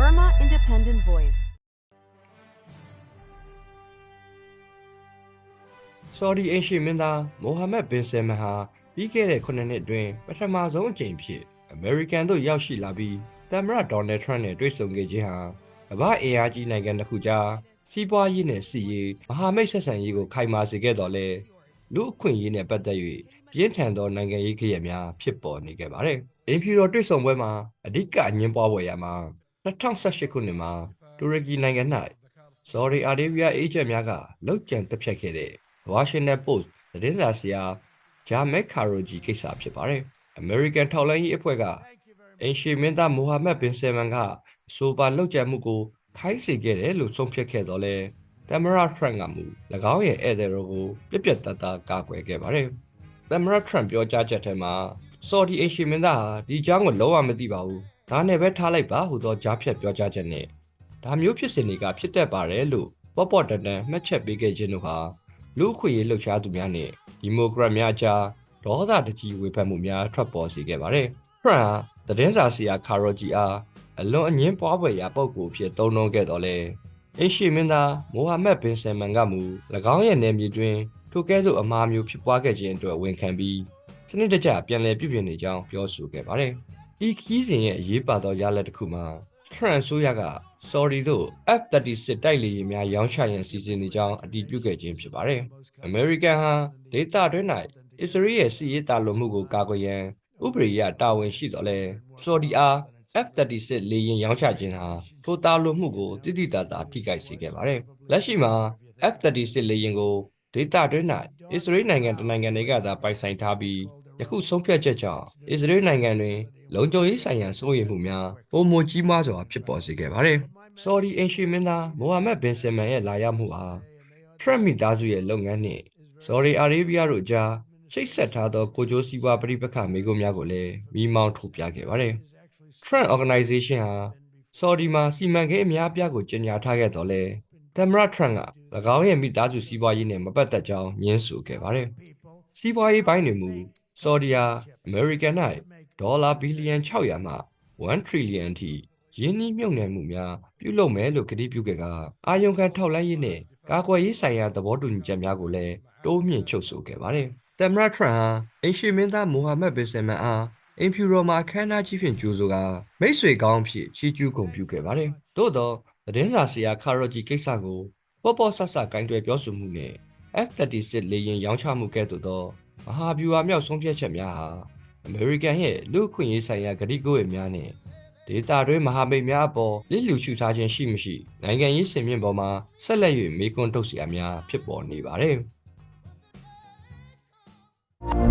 Burma Independent Voice. ဆော်ဒီအင်ရှင်မင်းသားမိုဟာမက်ဘင်ဆယ်မန်ဟာပြီးခဲ့တဲ့9နှစ်အတွင်းပထမဆုံးအကြိမ်ဖြစ်အမေရိကန်သို့ရောက်ရှိလာပြီးသမ္မတဒေါ်နယ်ထရန့်နဲ့တွေ့ဆုံခဲ့ခြင်းဟာကမ္ဘာအင်အားကြီးနိုင်ငံတစ်ခုကြားစီးပွားရေးနဲ့စီးရေးမဟာမိတ်ဆက်ဆံရေးကိုခိုင်မာစေခဲ့တော်လဲလူအခွင့်အရေးနဲ့ပတ်သက်၍ပြင်းထန်သောနိုင်ငံရေးခရီးများဖြစ်ပေါ်နေခဲ့ပါတယ်။အင်ဖြူတော်တွေ့ဆုံပွဲမှာအဓိကအငင်းပွားပွဲရမှာ 2018ခုနှစ်မှာတူရကီနိုင်ငံ၌ဆော်ဒီအာရေဗျအေဂျင့်များကလောက်ကျန်တက်ဖြတ်ခဲ့တဲ့ Washington Post သတင်းစာဆရာဂျာမက်ကာရိုဂျီကိစ္စဖြစ်ပါတယ်။ American ထောက်လိုင်းရေးအဖွဲ့ကအင်ရှီမင်းသားမိုဟာမက်ဘင်ဆယ်မန်ကအဆိုပါလောက်ကျန်မှုကိုခိုင်းစေခဲ့တယ်လို့ဆုံးဖြတ်ခဲ့တော့လဲတမရထရန့်ကမူ၎င်းရဲ့ဧည့်သည်တော်ကိုပြက်ပြက်တတ်တာကာကွယ်ခဲ့ပါတယ်။တမရထရန့်ပြောကြားချက်ထဲမှာဆော်ဒီအင်ရှီမင်းသားဟာဒီကြောင်းကိုလုံးဝမသိပါဘူး။ ဒါနဲ့ပဲထားလိုက်ပါဟူသောကြားဖြတ်ပြောကြားချက်နဲ့ဒါမျိုးဖြစ်စဉ်တွေကဖြစ်တတ်ပါတယ်လို့ပေါ့ပေါ့တန်တန်မှတ်ချက်ပေးခဲ့ခြင်းတို့ဟာလူ့အခွင့်အရေးလှုပ်ရှားသူများနဲ့ဒီမိုကရက်များကြားဒေါသတကြီးဝေဖန်မှုများထွက်ပေါ်စေခဲ့ပါတယ်။ဖရန်ဟာသတင်းစာဆရာကာရိုဂျီအားအလွန်အငင်းပွားဖွယ်ရာပုံကိုအဖြစ်သုံးနှုန်းခဲ့တော်လဲအရှိမင်းသားမိုဟာမက်ဘင်ဆယ်မန်ကမူ၎င်းရဲ့နယ်မြေတွင်ထိုကဲ့သို့အမှားမျိုးဖြစ်ပွားခဲ့ခြင်းအတွက်ဝန်ခံပြီးစနစ်တကျပြန်လည်ပြုပြင်နေကြောင်းပြောဆိုခဲ့ပါတယ်။ ဤခီးစဉ်ရဲ့အရေးပါသောရလဒ်တစ်ခုမှာထရန်ဆိုးရက sorry တို့ F36 တိုက်လေယာဉ်များရောင်းချရန်စီစဉ်နေကြောင်းအတည်ပြုခဲ့ခြင်းဖြစ်ပါတယ်။ American ဟာဒေတာတွင်း၌အစ္စရေးရဲ့စီးရေးတာလွန်မှုကိုကာကွယ်ရန်ဥပဒေအရတာဝန်ရှိတော်လဲ Saudi အား F36 လေယာဉ်ရောင်းချခြင်းဟာထိုတာလွန်မှုကိုတိတိတတ်တာထိခိုက်စေခဲ့ပါတယ်။လက်ရှိမှာ F36 လေယာဉ်ကိုဒေတာတွင်း၌အစ္စရေးနိုင်ငံတနိုင်ငံတွေကသာပိုင်ဆိုင်ထားပြီးယခုဆုံးဖြတ်ချက်ကြောင့်အစ္စရေးနိုင်ငံတွင် လုံခြုံရေးဆိုင်ရာစိုးရိမ်မှုများပုံမကြီးမားစွာဖြစ်ပေါ်စေခဲ့ပါတယ်။ဆော်ဒီအင်ရှီမင်းသားမိုဟာမက်ဘင်ဆင်မန်ရဲ့လာရောက်မှုအားထရန့်မီသားစုရဲ့လုပ်ငန်းနှင့်ဆော်ဒီအာရေဗျတို့ကြားချိတ်ဆက်ထားသောကိုကြိုးစည်းပွားပြိပခမေကုများကိုလည်းမိမောင်းထုတ်ပြခဲ့ပါတယ်။ Trend Organization ဟာဆော်ဒီမှာစီမံကိန်းအများအပြားကိုကြီးညာထားခဲ့တော်လဲသမရထရန့်က၎င်းရဲ့မိသားစုစီးပွားရေးနဲ့မပတ်သက်ကြောင်းညင်းဆိုခဲ့ပါတယ်။စီးပွားရေးပိုင်းတွင်မူဆော်ဒီယာအမေရိကန်၌ ဒေါ်လာဘီလီယံ600မှ1 trillion အထိရင်းနှီးမြှုပ်နှံမှုများပြုလုပ်မယ်လို့ကတိပြုခဲ့ကအာယုံခံထောက်လှမ်းရေးနဲ့ကာကွယ်ရေးဆိုင်ရာသဘောတူညီချက်များကိုလည်းတိုးမြင့်ချုပ်ဆိုခဲ့ပါတယ်။သမရထရန့်ဟာအင်ရှီမင်းသားမိုဟာမက်ဘင်ဆယ်မန်အားအင်ဖြူရောမှာအခမ်းအနားကြီးဖြင့်ကြိုးဆိုကမိတ်ဆွေကောင်းအဖြစ်ချီးကျူးဂုဏ်ပြုခဲ့ပါတယ်။သို့သောသတင်းစာဆရာခါရိုဂျီကိစ္စကိုပေါ့ပေါ့ဆဆကင်တွယ်ပြောဆိုမှုနဲ့ F36 လေယာဉ်ရောင်းချမှုကဲ့သို့သောမဟာဗျူဟာမြောက်ဆုံးဖြတ်ချက်များဟာ အမေရိကန်ရဲ့လူ့အခွင့်အရေးဆိုင်ရာကတိကဝတ်များနဲ့ဒေတာတွင်းမဟာမိတ်များအပေါ်လစ်လျူရှုထားခြင်းရှိမရှိနိုင်ငံရေးစင်မြင့်ပေါ်မှာဆက်လက်၍မေးခွန်းထုတ်စရာများဖြစ်ပေါ်နေပါတယ်။